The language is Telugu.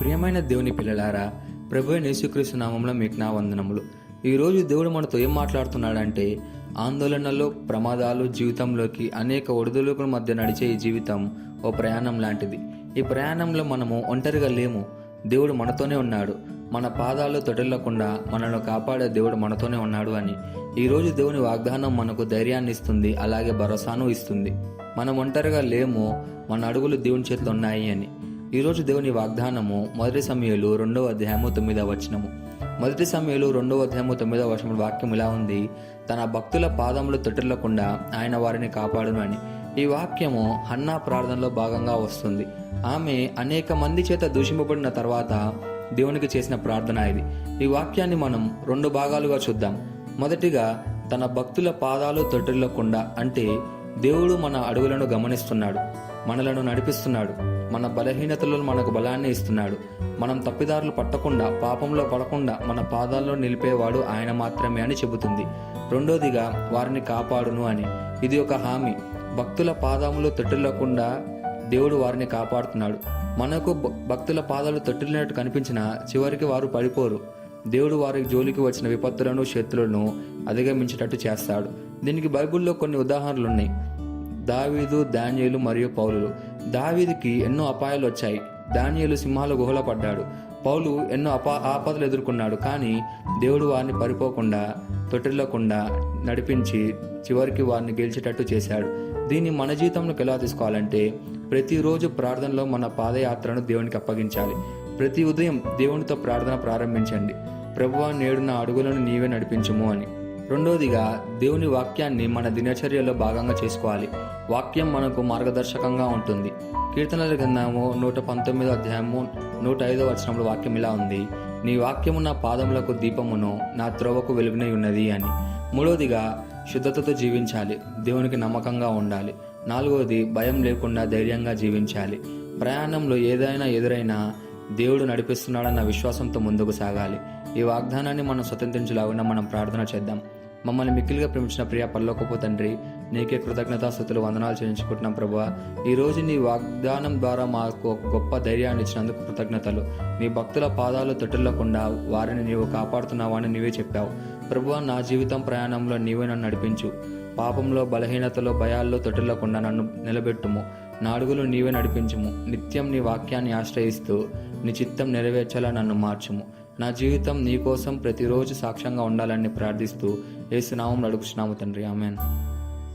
ప్రియమైన దేవుని పిల్లలారా ప్రభు అయిన యేసుక్రీస్తు నామంలో మీకు నా వందనములు. ఈరోజు దేవుడు మనతో ఏం మాట్లాడుతున్నాడంటే ఆందోళనలు ప్రమాదాలు జీవితంలోకి అనేక ఒడిదుడుకుల మధ్య నడిచే ఈ జీవితం ఓ ప్రయాణం లాంటిది. ఈ ప్రయాణంలో మనము ఒంటరిగా లేము. దేవుడు మనతోనే ఉన్నాడు. మన పాదాలు తొడలకుండా మనల్ని కాపాడే దేవుడు మనతోనే ఉన్నాడు అని. ఈరోజు దేవుని వాగ్దానం మనకు ధైర్యాన్ని ఇస్తుంది అలాగే భరోసాను ఇస్తుంది. మనం ఒంటరిగా లేము మన అడుగులు దేవుని చేతిలో ఉన్నాయి అని. ఈరోజు దేవుని వాగ్దానము మొదటి సమయంలో రెండవ అధ్యాయము తొమ్మిదవ వచనము. మొదటి సమయంలో రెండవ అధ్యాయము తొమ్మిదవ వచనం వాక్యం ఇలా ఉంది. తన భక్తుల పాదములు తొట్టిల్లకుండా ఆయన వారిని కాపాడును అని. ఈ వాక్యము హన్నా ప్రార్థనలో భాగంగా వస్తుంది. ఆమె అనేక మంది చేత దూషింపబడిన తర్వాత దేవునికి చేసిన ప్రార్థన ఇది. ఈ వాక్యాన్ని మనం రెండు భాగాలుగా చూద్దాం. మొదటిగా తన భక్తుల పాదాలు తొట్టిల్లకుండా అంటే దేవుడు మన అడుగులను గమనిస్తున్నాడు. మనలను నడిపిస్తున్నాడు. మన బలహీనతలను మనకు బలాన్ని ఇస్తున్నాడు. మనం తప్పిదారులు పట్టకుండా పాపంలో పడకుండా మన పాదాల్లో నిలిపేవాడు ఆయన మాత్రమే అని చెబుతుంది. రెండోదిగా వారిని కాపాడును అని. ఇది ఒక హామీ. భక్తుల పాదములు తొట్టిల్లకుండా దేవుడు వారిని కాపాడుతున్నాడు. మనకు భక్తుల పాదాలు తొట్టిల్లినట్టు కనిపించినా చివరికి వారు పడిపోరు. దేవుడు వారి జోలికి వచ్చిన విపత్తులను శత్రులను అధిగమించేటట్టు చేస్తాడు. దీనికి బైబిల్లో కొన్ని ఉదాహరణలు ఉన్నాయి దావీదు దానియేలు మరియు పౌరులు దావీదికి ఎన్నో అపాయాలు వచ్చాయి. దానియలు సింహాల గుహలో పడ్డాడు. పౌలు ఎన్నో అపా ఆపదలు ఎదుర్కొన్నాడు. కానీ దేవుడు వారిని పరిపోకుండా తొట్టిల్లకుండా నడిపించి చివరికి వారిని గెలిచేటట్టు చేశాడు. దీన్ని మన జీవితంలోకి ఎలా తీసుకోవాలంటే ప్రతిరోజు ప్రార్థనలో మన పాదయాత్రను దేవునికి అప్పగించాలి. ప్రతి ఉదయం దేవునితో ప్రార్థన ప్రారంభించండి. ప్రభువా నేడు నా అడుగులను నీవే నడిపించుము అని. రెండోదిగా దేవుని వాక్యాన్ని మన దినచర్యలో భాగంగా చేసుకోవాలి. వాక్యం మనకు మార్గదర్శకంగా ఉంటుంది. కీర్తనల గ్రంథము నూట పంతొమ్మిదో అధ్యాయము నూట ఐదో వచనంలో వాక్యం ఇలా ఉంది. నీ వాక్యము నా పాదములకు దీపమును నా త్రోవకు వెలుగునై ఉన్నది అని. మూడోదిగా శుద్ధతతో జీవించాలి. దేవునికి నమ్మకంగా ఉండాలి. నాలుగోది భయం లేకుండా ధైర్యంగా జీవించాలి. ప్రయాణంలో ఏదైనా ఎదురైనా దేవుడు నడిపిస్తున్నాడన్న విశ్వాసంతో ముందుకు సాగాలి. ఈ వాగ్దానాన్ని మనం స్వతంత్రించలాగున మనం ప్రార్థన చేద్దాం. మమ్మల్ని మిక్కిలిగా ప్రేమించిన ప్రియ పల్లోకపు తండ్రి నీకే కృతజ్ఞతాస్థుతులు వందనాలు చెల్లించుకుంటున్నాం ప్రభా. ఈ రోజు నీ వాగ్దానం ద్వారా మాకు ఒక గొప్ప ధైర్యాన్ని ఇచ్చినందుకు కృతజ్ఞతలు. నీ భక్తుల పాదాలు తొట్టిల్లకుండా వారిని నీవు కాపాడుతున్నావని నీవే చెప్పావు. ప్రభు నా జీవితం ప్రయాణంలో నీవే నన్ను నడిపించు. పాపంలో బలహీనతలో భయాల్లో తొట్టిల్లకుండా నన్ను నిలబెట్టుము. నాడుగులు నీవే నడిపించుము. నిత్యం నీ వాక్యాన్ని ఆశ్రయిస్తూ నీ చిత్తం నెరవేర్చేలా నన్ను మార్చుము. నా జీవితం నీ కోసం ప్రతిరోజు సాక్ష్యంగా ఉండాలని ప్రార్థిస్తూ ఏసునామం నడుపుచున్నాము తండ్రి. ఆమెన్.